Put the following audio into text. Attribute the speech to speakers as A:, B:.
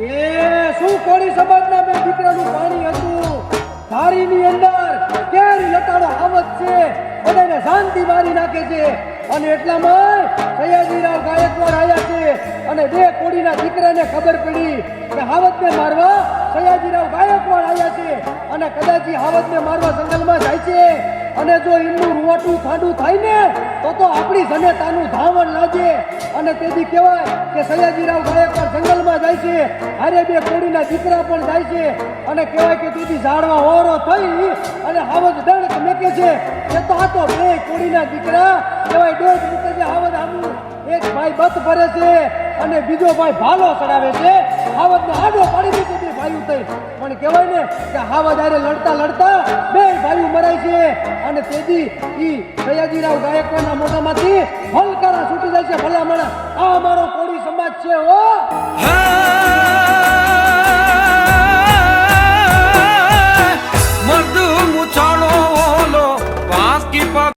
A: એ શું કોળી સમાજના બે દીકરાનું પાણી હતું? ધારીની અંદર કેરી લટાડો આવત છે બધાને શાંતિ મારી નાખે છે. અને એટલામાં સયાજીરાવ ગાયકવાડ આવ્યા છે. અને બે કોળીના દીકરાને ખબર પડી કે હાવતને મારવા સયાજીરાવ ગાયકવાડ અને કદાચ ઈ હાવતને મારવા જંગલમાં જાય છે. અને જો એમનું રૂવાટું ઠાડું થાય ને, તો તો આપણી જનેતાનું ધાવણ લાગે. અને તેથી કહેવાય કે સયાજીરાવ ગાયકવાડ જંગલમાં જાય છે. હારે બે કોડીના દીકરા પણ જાય છે. અને કહેવાય કે તેથી ઝાડવા ઓરો થઈ અને હાવજ દંડ મેકે છે. એ તો આ તો બે કોડીના દીકરા. કહેવાય દોઢ મીટર હાવજ આવું એક ભાઈ બત ભરે છે અને બીજો ભાઈ ભાલો ચડાવે છે. હાવજને આડો પાડી કહેવાય ને કે હા વધારે લડતા લડતા બે ભાઈઓ મરાય છે. અને તેથી ઈ સયાજીરાવ ગાયકવાડના મોઢામાંથી હલકારા છૂટી જાય છે. ભલામણ આ અમારો કોળી સમાજ છે હો.
B: મર્દ